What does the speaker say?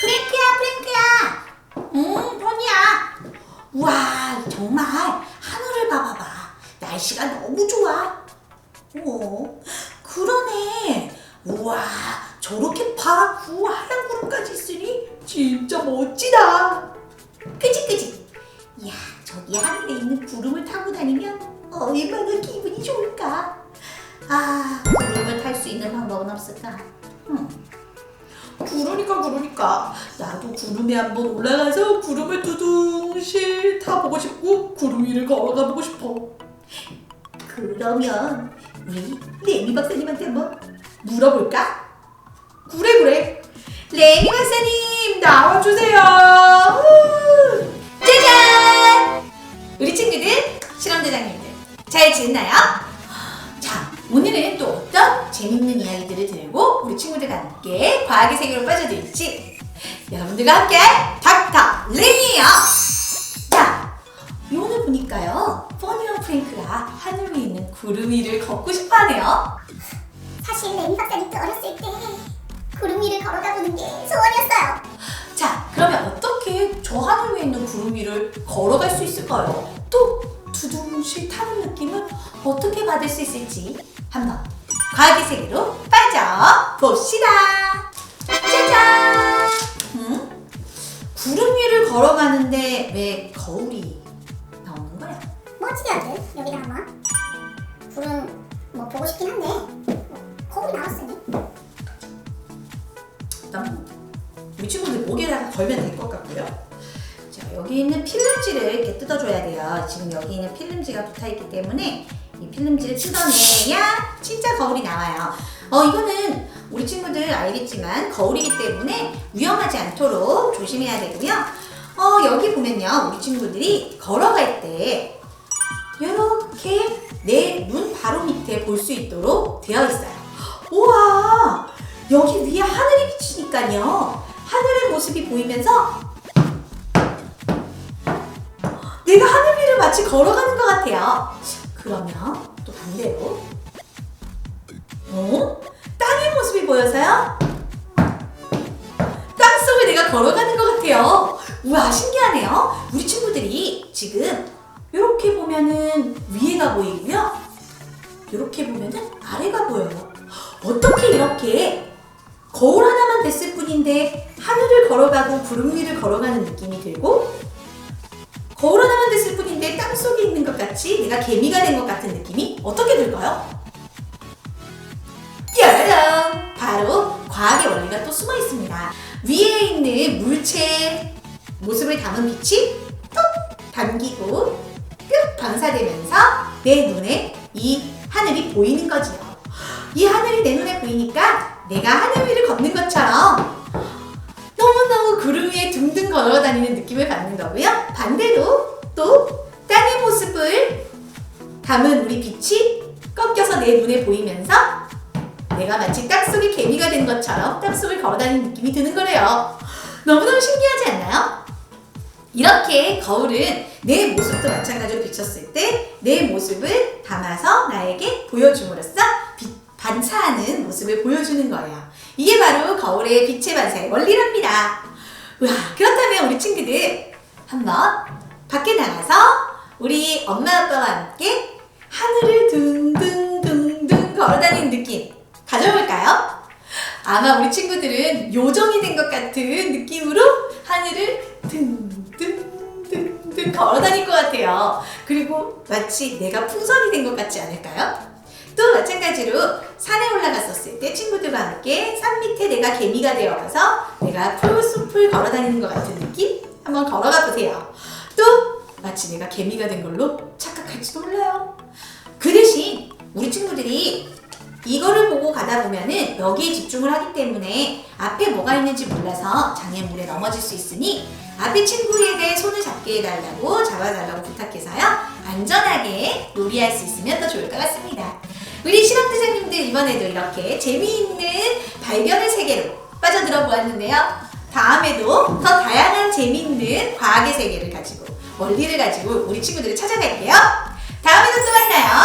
프랭크야, 프랭크야. 응, 폰이야. 우와, 정말 하늘을 봐봐봐. 날씨가 너무 좋아. 어, 그러네. 우와, 저렇게 파랗고 하얀 구름까지 있으니 진짜 멋지다. 그지, 그지. 이야, 저기 하늘에 있는 구름을 타고 다니면 얼마나 기분이 좋을까. 아, 구름을 탈 수 있는 방법은 없을까? 음. 그러니까 그러니까 나도 구름에 한번 올라가서 구름을 두둥실 타보고 싶고 구름 위를 걸어가 보고 싶어. 그러면 우리 레미 박사님한테 한번 물어볼까? 그래 그래. 레미 박사님 나와주세요. 우! 짜잔! 우리 친구들, 실험 대장님들 잘 지냈나요? 재밌는 이야기들을 들고 우리 친구들과 함께 과학의 세계로 빠져들지 여러분들과 함께 닥터 레미요. 자, 오늘 보니까요, 퍼니와 프랭크가 하늘 위에 있는 구름 위를 걷고 싶어 하네요. 사실 레미 박사님도 어렸을 때 구름 위를 걸어가 보는 게 소원이었어요. 자, 그러면 어떻게 저 하늘 위에 있는 구름 위를 걸어갈 수 있을까요? 또 두둥실 타는 느낌은 어떻게 받을 수 있을지 한번 과학의 세계로 빠져 봅시다. 짜잔! 음? 구름 위를 걸어가는데 왜 거울이 나오는 거야? 멋지게 하든 여기다 한번 구름 뭐 보고 싶긴 한데 뭐, 거울이 나왔으니 일단 우리 친구들 목에다가 걸면 될 것 같고요. 자 여기 있는 필름지를 이렇게 뜯어줘야 돼요. 지금 여기 있는 필름지가 붙어있기 때문에 이 필름지를 뜯어내야 진짜 거울이 나와요. 어 이거는 우리 친구들 알겠지만 거울이기 때문에 위험하지 않도록 조심해야 되고요. 어 여기 보면요 우리 친구들이 걸어갈 때 이렇게 내 눈 바로 밑에 볼 수 있도록 되어 있어요. 우와 여기 위에 하늘이 비치니까요 하늘의 모습이 보이면서 내가 하늘 위를 마치 걸어가는 것 같아요. 그러면 또 반대로 어? 땅의 모습이 보여서요 땅 속을 내가 걸어가는 것 같아요. 우와 신기하네요. 우리 친구들이 지금 이렇게 보면은 위에가 보이고요. 이렇게 보면은 아래가 보여요. 어떻게 이렇게 거울 하나만 됐을 뿐인데 하늘을 걸어가고 구름 위를 걸어가는 느낌이 들고 땅 속에 있는 것 같이 내가 개미가 된 것 같은 느낌이 어떻게 들까요? 짜라란! 바로 과학의 원리가 또 숨어 있습니다. 위에 있는 물체의 모습을 담은 빛이 뚝 담기고 뿅 반사되면서 내 눈에 이 하늘이 보이는 거지요. 이 하늘이 내 눈에 보이니까 내가 하늘 위를 걷는 것처럼 너무너무 구름 위에 둥둥 걸어 다니는 느낌을 받는 거고요. 반대로 또 모습을 담은 우리 빛이 꺾여서 내 눈에 보이면서 내가 마치 땅 속의 개미가 된 것처럼 땅 속을 걸어 다니는 느낌이 드는 거래요. 너무너무 신기하지 않나요? 이렇게 거울은 내 모습도 마찬가지로 비쳤을 때 내 모습을 담아서 나에게 보여줌으로써 빛, 반사하는 모습을 보여주는 거예요. 이게 바로 거울의 빛의 반사의 원리랍니다. 와, 그렇다면 우리 친구들 한번 밖에 나가서 우리 엄마 아빠와 함께 하늘을 둥둥둥둥 걸어다니는 느낌 가져볼까요? 아마 우리 친구들은 요정이 된 것 같은 느낌으로 하늘을 둥둥둥둥 걸어다닐 것 같아요. 그리고 마치 내가 풍선이 된 것 같지 않을까요? 또 마찬가지로 산에 올라갔었을 때 친구들과 함께 산 밑에 내가 개미가 되어가서 내가 풀숲을 걸어다니는 것 같은 느낌? 한번 걸어가 보세요. 또 마치 내가 개미가 된 걸로 착각할지도 몰라요. 그 대신 우리 친구들이 이거를 보고 가다 보면은 여기에 집중을 하기 때문에 앞에 뭐가 있는지 몰라서 장애물에 넘어질 수 있으니 앞에 친구에게 손을 잡게 해달라고 잡아달라고 부탁해서요 안전하게 놀이할 수 있으면 더 좋을 것 같습니다. 우리 실험대장님들 이번에도 이렇게 재미있는 발견의 세계로 빠져들어 보았는데요. 다음에도 더 다양한 재미있는 과학의 세계를 가지고 원리를 가지고 우리 친구들을 찾아갈게요. 다음에도 또 만나요.